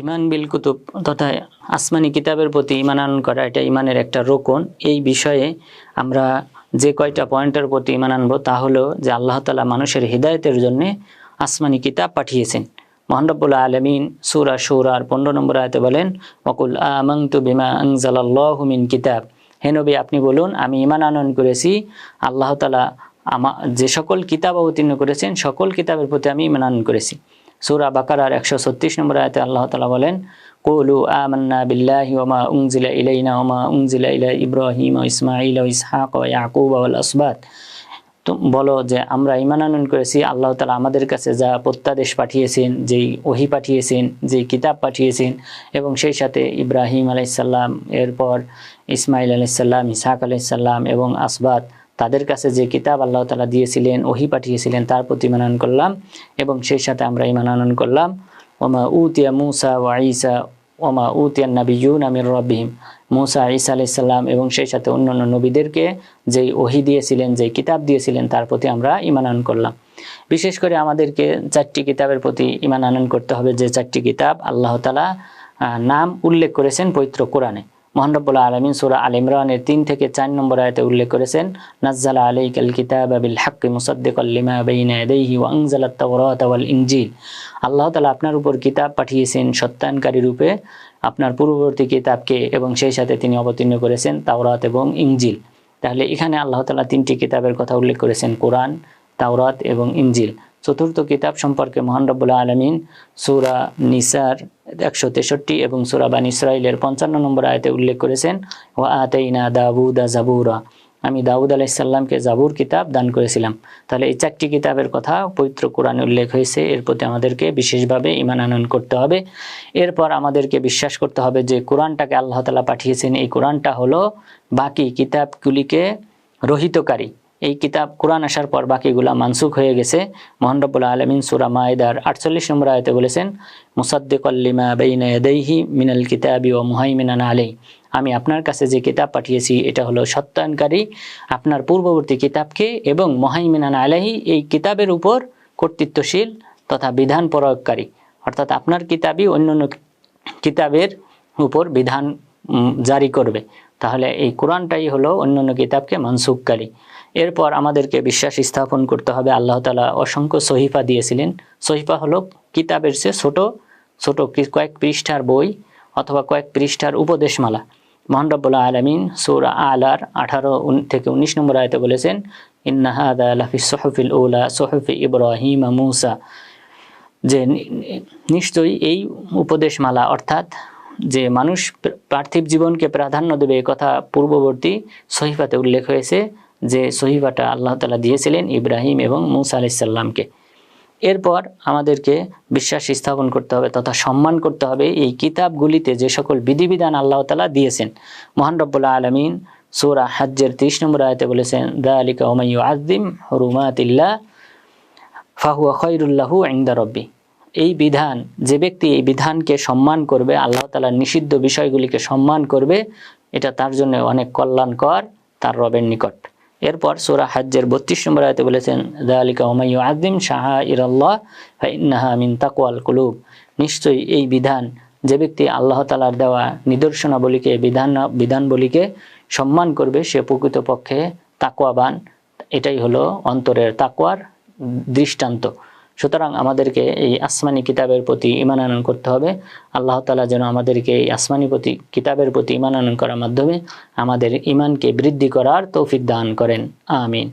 ইমান বিল কুতুব তথা আসমানি কিতাবের প্রতি ইমান আনয়ন করা, এটা ইমানের একটা রোকন। এই বিষয়ে আমরা যে কয়টা পয়েন্টের প্রতি ইমান আনব, তা হলো যে আল্লাহ তালা মানুষের হৃদায়তের জন্যে আসমানি কিতাব পাঠিয়েছেন। মোহানরবুল্লা আলমিন সুরা সুরার পনেরো নম্বর আয়তে বলেন ওকুল আমংতু বিমা আংজালাল্লাহু মিন কিতাব। হেনবি আপনি বলুন, আমি ইমান আনয়ন করেছি, আল্লাহ তালা আমা, যে সকল কিতাব অবতীর্ণ করেছেন, সকল কিতাবের প্রতি আমি ইমান আনয়ন করেছি। সুরা বাকারার একশো ছত্রিশ নম্বর আয়তে আল্লাহ তালা বলেন, কুলু আমান্না বিল্লাহি ওমা উংজিলা ইলাইনা ওমা উংজিলা ইলা ইব্রাহিম ইসমাইল ইসহাক ইয়াকুব আল আসবাত। তো বলো যে আমরা ইমান আনয়ন করেছি, আল্লাহ তালা আমাদের কাছে যা প্রত্যাদেশ পাঠিয়েছেন, যেই ওহি পাঠিয়েছেন, যেই কিতাব পাঠিয়েছেন এবং সেই সাথে ইব্রাহিম আলাইসাল্লাম এরপর ইসমাইল আলাইসাল্লাম ইসাহাক আলাইসাল্লাম এবং আসবাত তাদের কাছে যে কিতাব আল্লাহ তালা দিয়েছিলেন, ওহি পাঠিয়েছিলেন, তার প্রতি ইমানায়ন করলাম এবং সেই সাথে আমরা ইমানায়ন করলাম। ওমা উতিয়া মুসা ওয়া ঈসা, ওমা উতিয়ান নাবিয়ুন আমির রব্বিহিম। মুসা ঈসা আলাইসাল্লাম এবং সেই সাথে অন্যান্য নবীদেরকে যেই ওহি দিয়েছিলেন, যেই কিতাব দিয়েছিলেন, তার প্রতি আমরা ইমানায়ন করলাম। বিশেষ করে আমাদেরকে চারটি কিতাবের প্রতি ইমান আনয়ন করতে হবে। যে চারটি কিতাব আল্লাহ তালা নাম উল্লেখ করেছেন পবিত্র কোরআনে। মোহানরবুল্লাহ আলমিন সুরা আল ইমরানের তিন থেকে চার নম্বর আয়তে উল্লেখ করেছেন, নাজ্জালা আলাইকাল কিতাব বিল হাক্কি মুসাদ্দিকাল লিমা বাইনা আল্লাহ তাআলা আপনার উপর কিতাব পাঠিয়েছেন সত্যায়নকারী রূপে। আপনার পূর্ববর্তী কিতাবকে এবং সেই সাথে তিনি অবতীর্ণ করেছেন তাওরাত এবং ইনজিল। তাহলে এখানে আল্লাহ তাআলা তিনটি কিতাবের কথা উল্লেখ করেছেন, কোরআন, তাওরাত এবং ইনজিল। চতুর্থ কিতাব সম্পর্কে মহান রব্বুল্লাহ আলমিন সুরা নিসার একশো তেষট্টি এবং সুরা বান ইসরাইলের পঞ্চান্ন নম্বর আয়তে উল্লেখ করেছেন ও আতাইনা দাবুদা জাবুরা। আমি দাউদ আলাইসাল্লামকে জাবুর কিতাব দান করেছিলাম। তাহলে এই চারটি কিতাবের কথা পবিত্র কোরআনে উল্লেখ হয়েছে। এর প্রতি আমাদেরকে বিশেষভাবে ইমান আনয়ন করতে হবে। এরপর আমাদেরকে বিশ্বাস করতে হবে যে কোরআনটাকে আল্লাহ তালা পাঠিয়েছেন। এই কোরআনটা হলো বাকি কিতাবগুলিকে রহিতকারী। এই কিতাব কোরআন আসার পর বাকিগুলা মানসুখ হয়ে গেছে। মোহানরবুল্লা আলমিন সুরা মায়দার আটচল্লিশ নম্বর আয়তে বলেছেন মুসাদ্দিকল্লিমা বেইনা ইয়াদাইহি মিনাল কিতাবি ও মুহাইমিনান আলাই আমি আপনার কাছে যে কিতাব পাঠিয়েছি, এটা হলো সত্যায়নকারী আপনার পূর্ববর্তী কিতাবকে এবং মহাইমিনান আলাহি এই কিতাবের উপর কর্তৃত্বশীল তথা বিধান প্রয়োগকারী অর্থাৎ আপনার কিতাবই অন্যান্য কিতাবের উপর বিধান জারি করবে। তাহলে এই কোরআনটাই হলো অন্যান্য কিতাবকে মানসুককারী এরপর আমাদেরকে বিশ্বাস স্থাপন করতে হবে, আল্লাহ তালা অসংখ্য সহিফা দিয়েছিলেন। সহিফা হলো কিতাবের চেয়ে ছোট ছোট কয়েক পৃষ্ঠার বই অথবা কয়েক পৃষ্ঠার উপদেশমালা। মোহানরবুল্লাহ আলমিন সৌরা আলার আঠারো থেকে উনিশ নম্বর আয়তে বলেছেন ইন্নাহাদা সোহফিল ওলা সোহফি ইব্রাহিম মুসা। যে নিশ্চয়ই এই উপদেশমালা অর্থাৎ যে মানুষ প্র- পার্থিব জীবনকে প্রাধান্য দেবে এ কথা পূর্ববর্তী সহিফাতে উল্লেখ হয়েছে যে সহিফাটা আল্লাহ তালা দিয়েছিলেন ইব্রাহিম এবং মুসা আলাইসাল্লামকে এরপর আমাদেরকে বিশ্বাস স্থাপন করতে হবে তথা সম্মান করতে হবে এই কিতাবগুলিতে যে সকল বিধিবিধান আল্লাহ তালা দিয়েছেন। মহান রব্বুল্লাহ আলমিন সুরা হাজ্জের ত্রিশ নম্বর আয়তে বলেছেন দা আলিকা ওমাইউ আজদিম হরুমাতিল্লাহ, ফাহুয়া খৈরুল্লাহু ইন্দা রব্বি। এই বিধান, যে ব্যক্তি এই বিধানকে সম্মান করবে, আল্লাহ তালার নিষিদ্ধ বিষয়গুলিকে সম্মান করবে, এটা তার জন্য অনেক কল্যাণকর, তার রবের নিকট। এরপর সোরা হাজ্যের বত্রিশ নম্বর আয়তে বলেছেন দালিকা ওমাইউ আদিম শাহা ইরাল্লাহ ফাইন্নাহা মিন তাকওয়াল কুলুব। নিশ্চয়ই এই বিধান, যে ব্যক্তি আল্লাহ তালার দেওয়া নিদর্শনাবলীকে, বিধান, বিধানবলীকে সম্মান করবে, সে প্রকৃতপক্ষে তাকওয়াবান। এটাই হলো অন্তরের তাকওয়ার দৃষ্টান্ত। সুতরাং আমাদেরকে এই আসমানি কিতাবের প্রতি ইমান আনন করতে হবে। আল্লাহ তালা যেন আমাদেরকে এই আসমানি প্রতি কিতাবের প্রতি ইমান আনন করার মাধ্যমে আমাদের ইমানকে বৃদ্ধি করার তৌফিক দান করেন। আমিন।